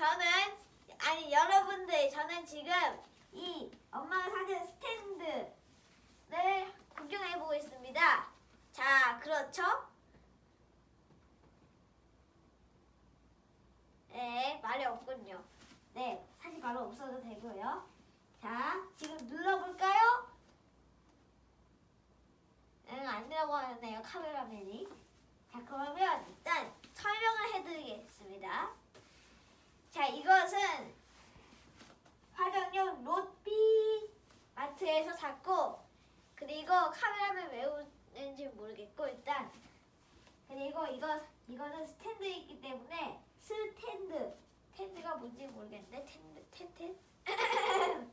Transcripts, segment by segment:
저는 아니 여러분들 저는 지금 이 엄마가 사준 스탠드를 구경해 보고 있습니다. 자, 그렇죠? 네, 말이 없군요. 네, 사실 말로 없어도 되고요. 자, 지금 눌러볼까요? 응, 아니라고 하네요, 카메라맨이. 자, 그러면 일단 설명을 해드리겠습니다. 자, 이것은 화장용 롯비 마트에서 샀고, 카메라맨 왜 웃는지 모르겠고, 일단. 그리고 이거, 이거는 스탠드 있기 때문에 스탠드. 텐드가 뭔지 모르겠는데, 텐드, 텐트?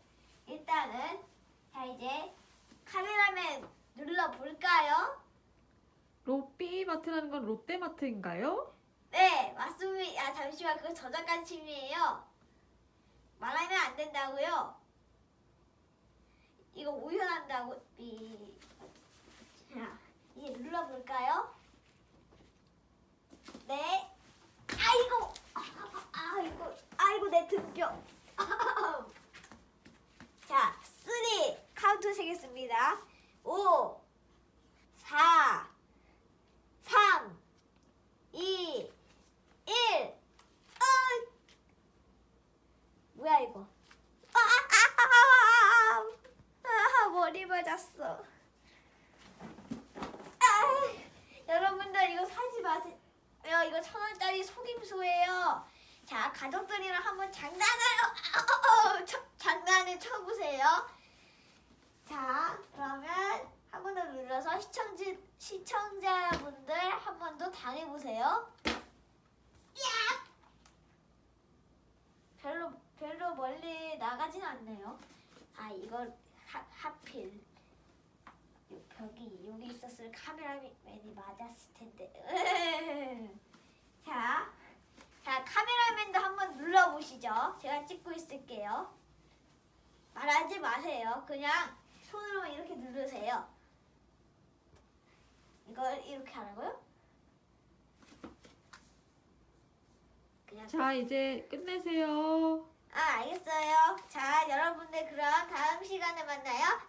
일단은, 자, 이제 카메라맨 눌러 볼까요? 로비마트라는 건 롯데마트인가요? 네, 맞습니다. 아, 잠시만, 그거 저작권 침해예요. 말하면 안 된다고요. 이거 우연한다고. 삐. 눌러볼까요? 네. 아이고, 아, 아이고, 아이고 내 등뼈. 자, 쓰리 카운트 세겠습니다. 5, 4, 3, 2, 1. 어! 뭐야 이거? 아, 아, 아, 아, 아, 머리 맞았어. 아, 여러분들 이거 사지 마세요. 이거 천 원짜리 속임수예요. 자, 가족들이랑 한번 장난을 장난을 쳐보세요. 자, 그러면 한 번 더 눌러서 시청자 시청자분들 한 번 더 당해보세요. 야! 별로 별로 멀리 나가진 않네요. 아 이걸 하, 하필 요 벽이 여기 있었을 카메라맨이 맞았을 텐데. 자, 자 카메라맨도 한번 눌러보시죠. 제가 찍고 있을게요. 말하지 마세요. 그냥 손으로 이렇게 누르세요. 이걸 이렇게 하라고요? 그냥 자, 이제 끝내세요. 아, 알겠어요. 자, 여러분들 그럼 다음 시간에 만나요.